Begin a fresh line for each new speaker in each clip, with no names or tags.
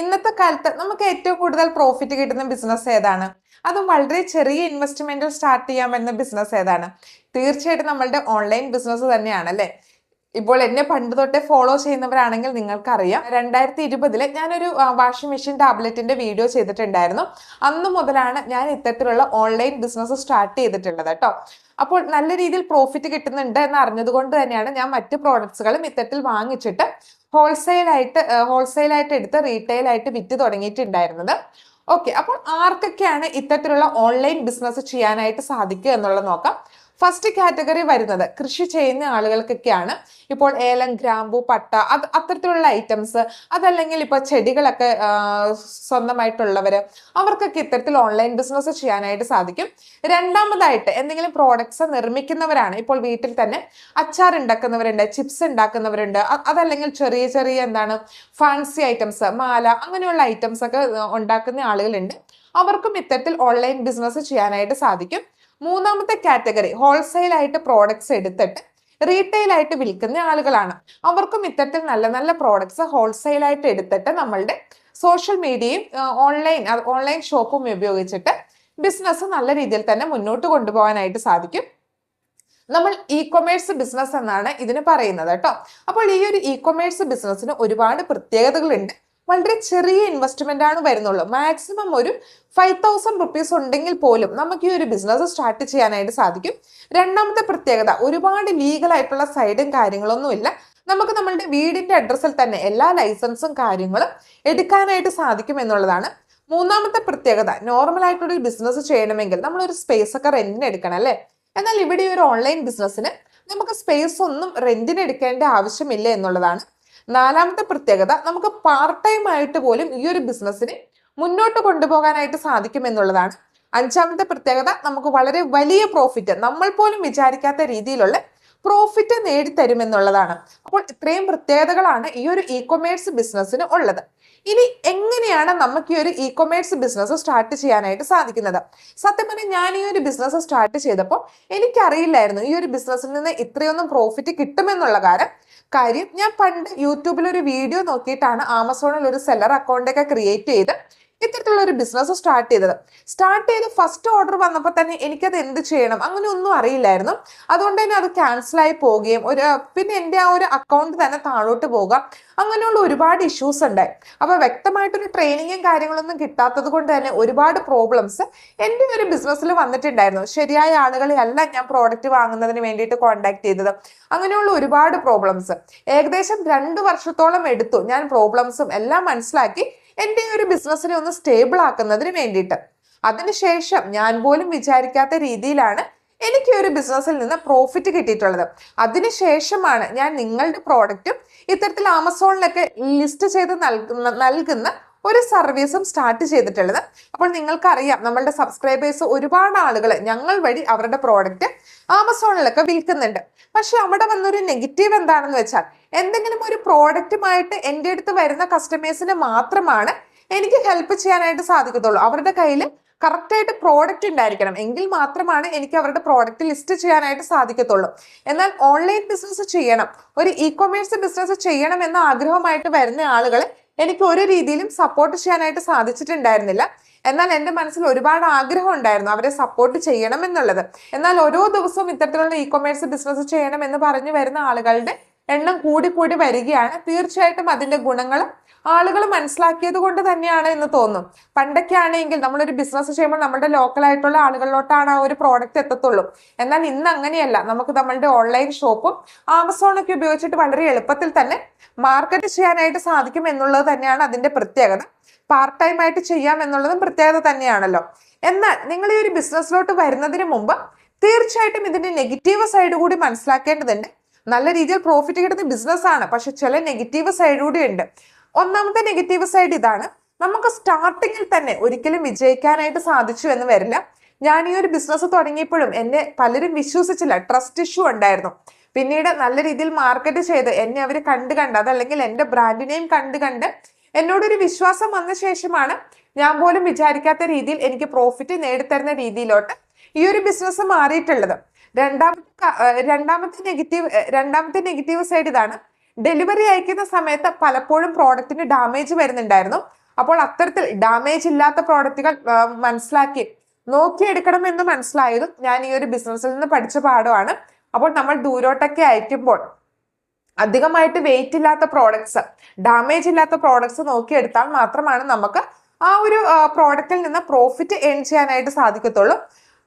ഇന്നത്തെ കാലത്ത് നമുക്ക് ഏറ്റവും കൂടുതൽ പ്രോഫിറ്റ് കിട്ടുന്ന ബിസിനസ് ഏതാണ്? അതും വളരെ ചെറിയ ഇൻവെസ്റ്റ്മെന്റിൽ സ്റ്റാർട്ട് ചെയ്യാൻ പറ്റുന്ന ബിസിനസ് ഏതാണ്? തീർച്ചയായിട്ടും നമ്മളുടെ ഓൺലൈൻ ബിസിനസ് തന്നെയാണ് അല്ലേ ഇപ്പോൾ എന്നെ പണ്ട് തൊട്ടേ ഫോളോ ചെയ്യുന്നവരാണെങ്കിൽ നിങ്ങൾക്കറിയാം. രണ്ടായിരത്തി ഇരുപതിൽ ഞാനൊരു വാഷിംഗ് മെഷീൻ ടാബ്ലറ്റിന്റെ വീഡിയോ ചെയ്തിട്ടുണ്ടായിരുന്നു. അന്ന് മുതലാണ് ഞാൻ ഇത്തരത്തിലുള്ള ഓൺലൈൻ ബിസിനസ് സ്റ്റാർട്ട് ചെയ്തിട്ടുള്ളത് കേട്ടോ അപ്പോൾ നല്ല രീതിയിൽ പ്രോഫിറ്റ് കിട്ടുന്നുണ്ട് എന്ന് അറിഞ്ഞതുകൊണ്ട് തന്നെയാണ് ഞാൻ മറ്റ് പ്രോഡക്ട്സുകളും ഇത്തരത്തിൽ വാങ്ങിച്ചിട്ട് ഹോൾസെയിലായിട്ട് ഹോൾസെയിലായിട്ട് എടുത്ത് റീറ്റെയിലായിട്ട് വിറ്റ് തുടങ്ങിയിട്ടുണ്ടായിരുന്നത്. ഓക്കെ അപ്പോൾ ആർക്കൊക്കെയാണ് ഇത്തരത്തിലുള്ള ഓൺലൈൻ ബിസിനസ് ചെയ്യാനായിട്ട് സാധിക്കുക എന്നുള്ളത് നോക്കാം. ഫസ്റ്റ് കാറ്റഗറി വരുന്നത് കൃഷി ചെയ്യുന്ന ആളുകൾക്കൊക്കെയാണ്. ഇപ്പോൾ ഏലം ഗ്രാമ്പു പട്ട അത് അത്തരത്തിലുള്ള ഐറ്റംസ് അതല്ലെങ്കിൽ ഇപ്പോൾ ചെടികളൊക്കെ സ്വന്തമായിട്ടുള്ളവർ അവർക്കൊക്കെ ഇത്തരത്തിൽ ഓൺലൈൻ ബിസിനസ് ചെയ്യാനായിട്ട് സാധിക്കും. രണ്ടാമതായിട്ട് എന്തെങ്കിലും പ്രോഡക്ട്സ് നിർമ്മിക്കുന്നവരാണ്. ഇപ്പോൾ വീട്ടിൽ തന്നെ അച്ചാർ ഉണ്ടാക്കുന്നവരുണ്ട് ചിപ്സ് ഉണ്ടാക്കുന്നവരുണ്ട്. അതല്ലെങ്കിൽ ചെറിയ ചെറിയ എന്താണ് ഫാൻസി ഐറ്റംസ് മാല അങ്ങനെയുള്ള ഐറ്റംസ് ഒക്കെ ഉണ്ടാക്കുന്ന ആളുകളുണ്ട്. അവർക്കും ഇത്തരത്തിൽ ഓൺലൈൻ ബിസിനസ് ചെയ്യാനായിട്ട് സാധിക്കും. മൂന്നാമത്തെ കാറ്റഗറി ഹോൾസെയിൽ ആയിട്ട് പ്രോഡക്ട്സ് എടുത്തിട്ട് റീറ്റെയിൽ ആയിട്ട് വിൽക്കുന്ന ആളുകളാണ്. അവർക്കും ഇത്തരത്തിൽ നല്ല നല്ല പ്രോഡക്ട്സ് ഹോൾസെയിൽ ആയിട്ട് എടുത്തിട്ട് നമ്മളുടെ സോഷ്യൽ മീഡിയയും ഓൺലൈൻ ഓൺലൈൻ ഷോപ്പും ഉപയോഗിച്ചിട്ട് ബിസിനസ് നല്ല രീതിയിൽ തന്നെ മുന്നോട്ട് കൊണ്ടുപോകാനായിട്ട് സാധിക്കും. നമ്മൾ ഇ കൊമേഴ്സ് ബിസിനസ് എന്നാണ് ഇതിന് പറയുന്നത് കേട്ടോ. അപ്പോൾ ഈ ഒരു ഇ കൊമേഴ്സ് ബിസിനസ്സിന് ഒരുപാട് പ്രത്യേകതകളുണ്ട്. വളരെ ചെറിയ ഇൻവെസ്റ്റ്മെന്റ് ആണ് വരുന്നുള്ളൂ. മാക്സിമം ഒരു ഫൈവ് തൗസൻഡ് റുപ്പീസ് ഉണ്ടെങ്കിൽ പോലും നമുക്ക് ഈ ഒരു ബിസിനസ് സ്റ്റാർട്ട് ചെയ്യാനായിട്ട് സാധിക്കും. രണ്ടാമത്തെ പ്രത്യേകത ഒരുപാട് ലീഗൽ ആയിട്ടുള്ള സൈഡും കാര്യങ്ങളൊന്നുമില്ല നമുക്ക് നമ്മളുടെ വീടിന്റെ അഡ്രസ്സിൽ തന്നെ എല്ലാ ലൈസൻസും കാര്യങ്ങളും എടുക്കാനായിട്ട് സാധിക്കും എന്നുള്ളതാണ്. മൂന്നാമത്തെ പ്രത്യേകത നോർമൽ ആയിട്ടുള്ള ബിസിനസ് ചെയ്യണമെങ്കിൽ നമ്മളൊരു സ്പേസ് ഒക്കെ റെന്റിന് എടുക്കണം അല്ലേ? എന്നാൽ ഇവിടെ ഒരു ഓൺലൈൻ ബിസിനസ്സിന് നമുക്ക് സ്പേസ് ഒന്നും റെന്റിന് എടുക്കേണ്ട ആവശ്യമില്ല എന്നുള്ളതാണ്. നാലാമത്തെ പ്രത്യേകത നമുക്ക് പാർട്ട് ടൈം ആയിട്ട് പോലും ഈ ഒരു ബിസിനസ്സിനെ മുന്നോട്ട് കൊണ്ടുപോകാനായിട്ട് സാധിക്കും എന്നുള്ളതാണ്. അഞ്ചാമത്തെ പ്രത്യേകത നമുക്ക് വളരെ വലിയ പ്രോഫിറ്റ് നമ്മൾ പോലും വിചാരിക്കാത്ത രീതിയിലുള്ള പ്രോഫിറ്റ് നേടിത്തരുമെന്നുള്ളതാണ് അപ്പോൾ ഇത്രയും പ്രത്യേകതകളാണ് ഈ ഒരു ഇ കൊമേഴ്സ് ബിസിനസ്സിന് ഉള്ളത്. ഇനി എങ്ങനെയാണ് നമുക്ക് ഈ ഒരു ഇ കൊമേഴ്സ് ബിസിനസ് സ്റ്റാർട്ട് ചെയ്യാനായിട്ട് സാധിക്കുന്നത്? സത്യം പറഞ്ഞാൽ ഞാൻ ഈ ഒരു ബിസിനസ് സ്റ്റാർട്ട് ചെയ്തപ്പോൾ എനിക്കറിയില്ലായിരുന്നു ഈ ഒരു ബിസിനസ്സിൽ നിന്ന് ഇത്രയൊന്നും പ്രോഫിറ്റ് കിട്ടുമെന്നുള്ള കാര്യം. കാര്യം ഞാൻ പണ്ട് യൂട്യൂബിൽ ഒരു വീഡിയോ നോക്കിയിട്ടാണ് ആമസോണിൽ ഒരു സെല്ലർ അക്കൗണ്ടൊക്കെ ക്രിയേറ്റ് ചെയ്ത് ഇത്തരത്തിലുള്ള ഒരു ബിസിനസ് സ്റ്റാർട്ട് ചെയ്തത്. സ്റ്റാർട്ട് ചെയ്ത് ഫസ്റ്റ് ഓർഡർ വന്നപ്പോൾ തന്നെ എനിക്കത് എന്ത് ചെയ്യണം? അങ്ങനെ ഒന്നും അറിയില്ലായിരുന്നു. അതുകൊണ്ട് തന്നെ അത് ക്യാൻസലായി പോവുകയും ഒരു പിന്നെ എന്റെ ആ ഒരു അക്കൗണ്ട് തന്നെ താഴോട്ട് പോകാം അങ്ങനെയുള്ള ഒരുപാട് ഇഷ്യൂസ് ഉണ്ടായി. അപ്പോൾ വ്യക്തമായിട്ടൊരു ട്രെയിനിങ്ങും കാര്യങ്ങളൊന്നും കിട്ടാത്തത് കൊണ്ട് തന്നെ ഒരുപാട് പ്രോബ്ലംസ് എന്റെ ഒരു ബിസിനസ്സിൽ വന്നിട്ടുണ്ടായിരുന്നു. ശരിയായ ആളുകളെ അല്ല ഞാൻ പ്രോഡക്റ്റ് വാങ്ങുന്നതിന് വേണ്ടിയിട്ട് കോൺടാക്ട് ചെയ്തത്. അങ്ങനെയുള്ള ഒരുപാട് പ്രോബ്ലംസ് ഏകദേശം രണ്ട് വർഷത്തോളം എടുത്തു ഞാൻ പ്രോബ്ലംസും എല്ലാം മനസ്സിലാക്കി. എന്റെ ഒരു ബിസിനസ്സിനെ ഒന്ന് സ്റ്റേബിൾ ആക്കുന്നതിന് വേണ്ടിയിട്ട്. അതിനുശേഷം ഞാൻ പോലും വിചാരിക്കാത്ത രീതിയിലാണ് എനിക്ക് ഒരു ബിസിനസ്സിൽ നിന്ന് പ്രോഫിറ്റ് കിട്ടിയിട്ടുള്ളത്. അതിനുശേഷമാണ് ഞാൻ നിങ്ങളുടെ പ്രോഡക്റ്റും ഇത്തരത്തിൽ ആമസോണിലൊക്കെ ലിസ്റ്റ് ചെയ്ത് നൽകുന്ന നൽകുന്ന ഒരു സർവീസും സ്റ്റാർട്ട് ചെയ്തിട്ടുള്ളത്. അപ്പോൾ നിങ്ങൾക്കറിയാം നമ്മളുടെ സബ്സ്ക്രൈബേഴ്സ് ഒരുപാട് ആളുകൾ ഞങ്ങൾ വഴി അവരുടെ പ്രോഡക്റ്റ് ആമസോണിലൊക്കെ വിൽക്കുന്നുണ്ട്. പക്ഷെ അവിടെ വന്നൊരു നെഗറ്റീവ് എന്താണെന്ന് വെച്ചാൽ എന്തെങ്കിലും ഒരു പ്രോഡക്റ്റുമായിട്ട് എന്റെ അടുത്ത് വരുന്ന കസ്റ്റമേഴ്സിന് മാത്രമാണ് എനിക്ക് ഹെൽപ്പ് ചെയ്യാനായിട്ട് സാധിക്കത്തുള്ളൂ. അവരുടെ കയ്യിൽ കറക്റ്റായിട്ട് പ്രോഡക്റ്റ് ഉണ്ടായിരിക്കണം. എങ്കിൽ മാത്രമാണ് എനിക്ക് അവരുടെ പ്രോഡക്റ്റ് ലിസ്റ്റ് ചെയ്യാനായിട്ട് സാധിക്കത്തുള്ളൂ. എന്നാൽ ഓൺലൈൻ ബിസിനസ് ചെയ്യണം. ഒരു ഇ കൊമേഴ്സ് ബിസിനസ് ചെയ്യണം എന്ന ആഗ്രഹമായിട്ട് വരുന്ന ആളുകളെ എനിക്ക് ഒരു രീതിയിലും സപ്പോർട്ട് ചെയ്യാനായിട്ട് സാധിച്ചിട്ടുണ്ടായിരുന്നില്ല. എന്നാൽ എന്റെ മനസ്സിൽ ഒരുപാട് ആഗ്രഹം ഉണ്ടായിരുന്നു അവരെ സപ്പോർട്ട് ചെയ്യണം എന്നുള്ളത്. എന്നാൽ ഓരോ ദിവസവും ഇത്തരത്തിലുള്ള ഇ കൊമേഴ്സ് ബിസിനസ് ചെയ്യണം എന്ന് പറഞ്ഞു വരുന്ന ആളുകളുടെ എണ്ണം കൂടി വരികയാണ്. തീർച്ചയായിട്ടും അതിന്റെ ഗുണങ്ങൾ ആളുകൾ മനസ്സിലാക്കിയത് കൊണ്ട് തന്നെയാണ് എന്ന് തോന്നും. പണ്ടൊക്കെ ആണെങ്കിൽ നമ്മളൊരു ബിസിനസ് ചെയ്യുമ്പോൾ നമ്മുടെ ലോക്കൽ ആയിട്ടുള്ള ആളുകളിലോട്ടാണ് ആ ഒരു പ്രോഡക്റ്റ് എത്തത്തുള്ളൂ. എന്നാൽ ഇന്ന് അങ്ങനെയല്ല. നമുക്ക് നമ്മളുടെ ഓൺലൈൻ ഷോപ്പും ആമസോണൊക്കെ ഉപയോഗിച്ചിട്ട് വളരെ എളുപ്പത്തിൽ തന്നെ മാർക്കറ്റ് ചെയ്യാനായിട്ട് സാധിക്കും എന്നുള്ളത് തന്നെയാണ് അതിന്റെ പ്രത്യേകത. പാർട്ട് ടൈം ആയിട്ട് ചെയ്യാം എന്നുള്ളതും പ്രത്യേകത തന്നെയാണല്ലോ. എന്നാൽ നിങ്ങൾ ഈ ഒരു ബിസിനസ്സിലോട്ട് വരുന്നതിന് മുമ്പ് തീർച്ചയായിട്ടും ഇതിന്റെ നെഗറ്റീവ് സൈഡ് കൂടി മനസ്സിലാക്കേണ്ടതുണ്ട്. നല്ല രീതിയിൽ പ്രോഫിറ്റ് കിട്ടുന്ന ബിസിനസ് ആണ്. പക്ഷെ ചില നെഗറ്റീവ് സൈഡ് കൂടി ഉണ്ട്. ഒന്നാമത്തെ നെഗറ്റീവ് സൈഡ് ഇതാണ്. നമുക്ക് സ്റ്റാർട്ടിങ്ങിൽ തന്നെ ഒരിക്കലും വിജയിക്കാനായിട്ട് സാധിച്ചു എന്ന് വരില്ല. ഞാൻ ഈ ഒരു ബിസിനസ് തുടങ്ങിയപ്പോഴും എന്നെ പലരും വിശ്വസിച്ചില്ല. ട്രസ്റ്റ് ഇഷ്യൂ ഉണ്ടായിരുന്നു. പിന്നീട് നല്ല രീതിയിൽ മാർക്കറ്റ് ചെയ്ത് എന്നെ അവർ കണ്ട് കണ്ട് അതല്ലെങ്കിൽ എന്റെ ബ്രാൻഡിനെയും കണ്ട് കണ്ട് എന്നോടൊരു വിശ്വാസം വന്ന ശേഷമാണ് ഞാൻ പോലും വിചാരിക്കാത്ത രീതിയിൽ എനിക്ക് പ്രോഫിറ്റ് നേടിത്തരുന്ന രീതിയിലോട്ട് ഈ ഒരു ബിസിനസ് മാറിയിട്ടുള്ളത്. രണ്ടാമത്തെ രണ്ടാമത്തെ നെഗറ്റീവ് രണ്ടാമത്തെ നെഗറ്റീവ് സൈഡ് ഇതാണ്. ഡെലിവറി അയക്കുന്ന സമയത്ത് പലപ്പോഴും പ്രോഡക്റ്റിന് ഡാമേജ് വരുന്നുണ്ടായിരുന്നു. അപ്പോൾ അത്തരത്തിൽ ഡാമേജ് ഇല്ലാത്ത പ്രോഡക്റ്റുകൾ മനസ്സിലാക്കി നോക്കിയെടുക്കണം എന്ന് മനസ്സിലായതും ഞാൻ ഈ ഒരു ബിസിനസ്സിൽ നിന്ന് പഠിച്ച പാഠമാണ്. അപ്പോൾ നമ്മൾ ദൂരോട്ടൊക്കെ അയക്കുമ്പോൾ അധികമായിട്ട് വെയിറ്റ് ഇല്ലാത്ത പ്രോഡക്ട്സ് ഡാമേജ് ഇല്ലാത്ത പ്രോഡക്ട്സ് നോക്കിയെടുത്താൽ മാത്രമാണ് നമുക്ക് ആ ഒരു പ്രോഡക്റ്റിൽ നിന്ന് പ്രോഫിറ്റ് ഏൺ ചെയ്യാനായിട്ട് സാധിക്കത്തുള്ളൂ.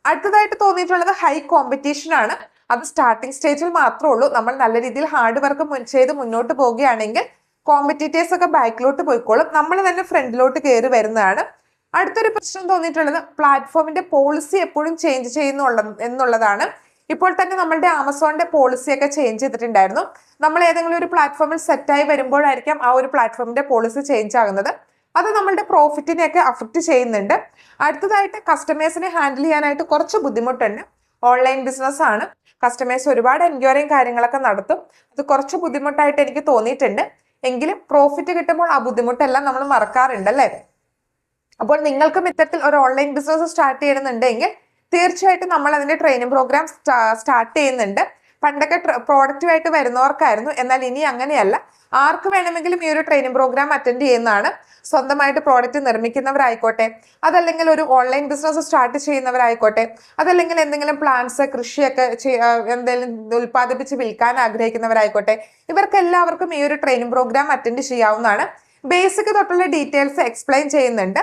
അടുത്തതായിട്ട് തോന്നിയിട്ടുള്ളത് ഹൈ കോമ്പറ്റീഷൻ ആണ്. അത് സ്റ്റാർട്ടിംഗ് സ്റ്റേജിൽ മാത്രമേ ഉള്ളൂ. നമ്മൾ നല്ല രീതിയിൽ ഹാർഡ് വർക്ക് ചെയ്ത് മുന്നോട്ട് പോവുകയാണെങ്കിൽ കോമ്പറ്റീറ്റേഴ്സ് ഒക്കെ ബാക്കിലോട്ട് പോയിക്കോളും. നമ്മൾ തന്നെ ഫ്രണ്ടിലോട്ട് കയറി വരുന്നതാണ്. അടുത്തൊരു പ്രശ്നം തോന്നിയിട്ടുള്ളത് പ്ലാറ്റ്ഫോമിന്റെ പോളിസി എപ്പോഴും ചേഞ്ച് ചെയ്യുന്നുള്ള എന്നുള്ളതാണ്. ഇപ്പോൾ തന്നെ നമ്മളുടെ ആമസോണിന്റെ പോളിസിയൊക്കെ ചേഞ്ച് ചെയ്തിട്ടുണ്ടായിരുന്നു. നമ്മൾ ഏതെങ്കിലും ഒരു പ്ലാറ്റ്ഫോമിൽ സെറ്റായി വരുമ്പോഴായിരിക്കാം ആ ഒരു പ്ലാറ്റ്ഫോമിന്റെ പോളിസി ചേഞ്ച് ആകുന്നത്. അത് നമ്മളുടെ പ്രോഫിറ്റിനെയൊക്കെ അഫക്റ്റ് ചെയ്യുന്നുണ്ട്. അടുത്തതായിട്ട് കസ്റ്റമേഴ്സിനെ ഹാൻഡിൽ ചെയ്യാനായിട്ട് കുറച്ച് ബുദ്ധിമുട്ടുണ്ട്. ഓൺലൈൻ ബിസിനസ് ആണ്. കസ്റ്റമേഴ്സ് ഒരുപാട് എൻക്വയറിയും കാര്യങ്ങളൊക്കെ നടത്തും. അത് കുറച്ച് ബുദ്ധിമുട്ടായിട്ട് എനിക്ക് തോന്നിയിട്ടുണ്ട്. എങ്കിലും പ്രോഫിറ്റ് കിട്ടുമ്പോൾ ആ ബുദ്ധിമുട്ടെല്ലാം നമ്മൾ മറക്കാറുണ്ട് അല്ലേ? അപ്പോൾ നിങ്ങൾക്കും ഇത്തരത്തിൽ ഒരു ഓൺലൈൻ ബിസിനസ് സ്റ്റാർട്ട് ചെയ്യണമെന്നുണ്ടെങ്കിൽ തീർച്ചയായിട്ടും നമ്മൾ അതിന്റെ ട്രെയിനിങ് പ്രോഗ്രാം സ്റ്റാർട്ട് ചെയ്യുന്നുണ്ട്. പണ്ടൊക്കെ പ്രോഡക്റ്റീവായിട്ട് വരുന്നവർക്കായിരുന്നു. എന്നാൽ ഇനി അങ്ങനെയല്ല. ആർക്ക് വേണമെങ്കിലും ഈ ഒരു ട്രെയിനിങ് പ്രോഗ്രാം അറ്റൻഡ് ചെയ്യുന്നതാണ് സ്വന്തമായിട്ട് പ്രോഡക്റ്റ് നിർമ്മിക്കുന്നവരായിക്കോട്ടെ അതല്ലെങ്കിൽ ഒരു ഓൺലൈൻ ബിസിനസ് സ്റ്റാർട്ട് ചെയ്യുന്നവരായിക്കോട്ടെ അതല്ലെങ്കിൽ എന്തെങ്കിലും പ്ലാന്റ്സ് കൃഷിയൊക്കെ എന്തെങ്കിലും ഉൽപ്പാദിപ്പിച്ച് വിൽക്കാൻ ആഗ്രഹിക്കുന്നവരായിക്കോട്ടെ ഇവർക്ക് എല്ലാവർക്കും ഈ ഒരു ട്രെയിനിങ് പ്രോഗ്രാം അറ്റൻഡ് ചെയ്യാവുന്നതാണ്. ബേസിക് തൊട്ടുള്ള ഡീറ്റെയിൽസ് എക്സ്പ്ലെയിൻ ചെയ്യുന്നുണ്ട്.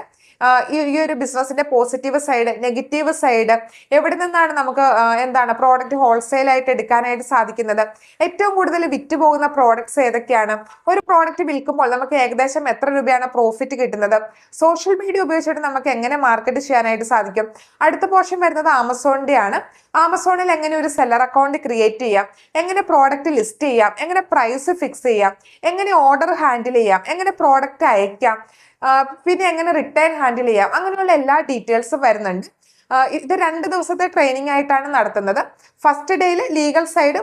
ഈ ഒരു ബിസിനസിന്റെ പോസിറ്റീവ് സൈഡ് നെഗറ്റീവ് സൈഡ് എവിടെ നിന്നാണ് നമുക്ക് എന്താണ് പ്രോഡക്റ്റ് ഹോൾസെയിൽ ആയിട്ട് എടുക്കാനായിട്ട് സാധിക്കുന്നത്? ഏറ്റവും കൂടുതൽ വിറ്റ് പോകുന്ന പ്രോഡക്ട്സ് ഏതൊക്കെയാണ്? ഒരു പ്രോഡക്റ്റ് വിൽക്കുമ്പോൾ നമുക്ക് ഏകദേശം എത്ര രൂപയാണ് പ്രോഫിറ്റ് കിട്ടുന്നത്? സോഷ്യൽ മീഡിയ ഉപയോഗിച്ചിട്ട് നമുക്ക് എങ്ങനെ മാർക്കറ്റ് ചെയ്യാനായിട്ട് സാധിക്കും? അടുത്ത പോർഷൻ വരുന്നത് ആമസോണിന്റെ ആണ്. ആമസോണിൽ എങ്ങനെ ഒരു സെല്ലർ അക്കൗണ്ട് ക്രിയേറ്റ് ചെയ്യാം? എങ്ങനെ പ്രോഡക്റ്റ് ലിസ്റ്റ് ചെയ്യാം? എങ്ങനെ പ്രൈസ് ഫിക്സ് ചെയ്യാം? എങ്ങനെ ഓർഡർ ഹാൻഡിൽ ചെയ്യാം? എങ്ങനെ പ്രോഡക്റ്റ് അയക്കാം? പിന്നെ എങ്ങനെ റിട്ടേൺ ഹാൻഡിൽ ചെയ്യാം? അങ്ങനെയുള്ള എല്ലാ ഡീറ്റെയിൽസും വരുന്നുണ്ട്. ഇത് രണ്ട് ദിവസത്തെ ട്രെയിനിങ് ആയിട്ടാണ് നടത്തുന്നത്. ഫസ്റ്റ് ഡേയിൽ legal side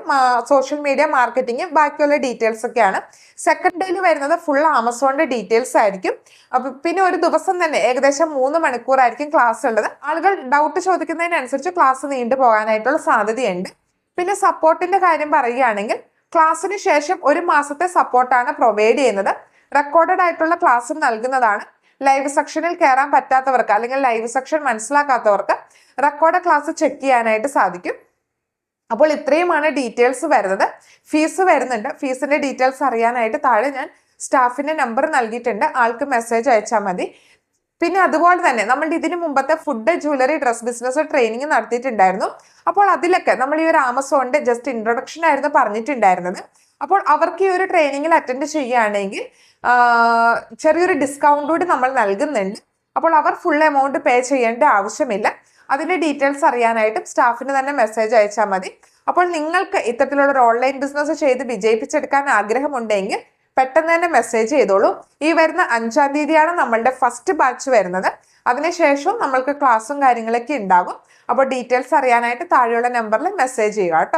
social media marketing ബാക്കിയുള്ള ഡീറ്റെയിൽസ് ഒക്കെയാണ്. സെക്കൻഡ് ഡേയിൽ വരുന്നത് ഫുൾ ആമസോണിന്റെ ഡീറ്റെയിൽസ് ആയിരിക്കും. അപ്പം പിന്നെ ഒരു ദിവസം തന്നെ ഏകദേശം മൂന്ന് മണിക്കൂറായിരിക്കും ക്ലാസ് ഉള്ളത്. ആളുകൾ ഡൗട്ട് ചോദിക്കുന്നതിനനുസരിച്ച് ക്ലാസ് നീണ്ടു പോകാനായിട്ടുള്ള സാധ്യതയുണ്ട്. പിന്നെ സപ്പോർട്ടിന്റെ കാര്യം പറയുകയാണെങ്കിൽ ക്ലാസ്സിന് ശേഷം ഒരു മാസത്തെ സപ്പോർട്ടാണ് പ്രൊവൈഡ് ചെയ്യുന്നത്. റെക്കോർഡഡ് ആയിട്ടുള്ള ക്ലാസ്സും നൽകുന്നതാണ്. ലൈവ് സെക്ഷനിൽ കയറാൻ പറ്റാത്തവർക്ക് അല്ലെങ്കിൽ ലൈവ് സെക്ഷൻ മനസ്സിലാക്കാത്തവർക്ക് റെക്കോർഡ് ക്ലാസ് ചെക്ക് ചെയ്യാനായിട്ട് സാധിക്കും. അപ്പോൾ ഇത്രയുമാണ് ഡീറ്റെയിൽസ് വരുന്നത്. ഫീസ് വരുന്നുണ്ട്. ഫീസിന്റെ ഡീറ്റെയിൽസ് അറിയാനായിട്ട് താഴെ ഞാൻ സ്റ്റാഫിന്റെ നമ്പർ നൽകിയിട്ടുണ്ട്. ആൾക്ക് മെസ്സേജ് അയച്ചാൽ മതി. പിന്നെ അതുപോലെ തന്നെ നമ്മൾ ഇതിനു മുമ്പത്തെ food jewellery dress business training നടത്തിയിട്ടുണ്ടായിരുന്നു. അപ്പോൾ അതിലൊക്കെ നമ്മൾ ഈ ഒരു ആമസോണിന്റെ ജസ്റ്റ് ഇൻട്രൊഡക്ഷൻ ആയിരുന്നു പറഞ്ഞിട്ടുണ്ടായിരുന്നത്. അപ്പോൾ അവർക്ക് ഈ ഒരു ട്രെയിനിങ്ങിൽ അറ്റൻഡ് ചെയ്യുകയാണെങ്കിൽ ചെറിയൊരു ഡിസ്കൗണ്ട് കൂടി നമ്മൾ നൽകുന്നുണ്ട്. അപ്പോൾ അവർ ഫുൾ എമൗണ്ട് പേ ചെയ്യേണ്ട ആവശ്യമില്ല. അതിന്റെ ഡീറ്റെയിൽസ് അറിയാനായിട്ടും സ്റ്റാഫിന് തന്നെ മെസ്സേജ് അയച്ചാൽ മതി. അപ്പോൾ നിങ്ങൾക്ക് ഇത്തരത്തിലുള്ള ഒരു ഓൺലൈൻ ബിസിനസ് ചെയ്ത് വിജയിപ്പിച്ചെടുക്കാൻ ആഗ്രഹമുണ്ടെങ്കിൽ പെട്ടെന്ന് തന്നെ മെസ്സേജ് ചെയ്തോളൂ. ഈ വരുന്ന അഞ്ചാം തീയതിയാണ് നമ്മളുടെ ഫസ്റ്റ് ബാച്ച് വരുന്നത്. അതിനുശേഷം നമ്മൾക്ക് ക്ലാസ്സും കാര്യങ്ങളൊക്കെ ഉണ്ടാകും. അപ്പോൾ ഡീറ്റെയിൽസ് അറിയാനായിട്ട് താഴെയുള്ള നമ്പറിൽ മെസ്സേജ് ചെയ്യുക കേട്ടോ.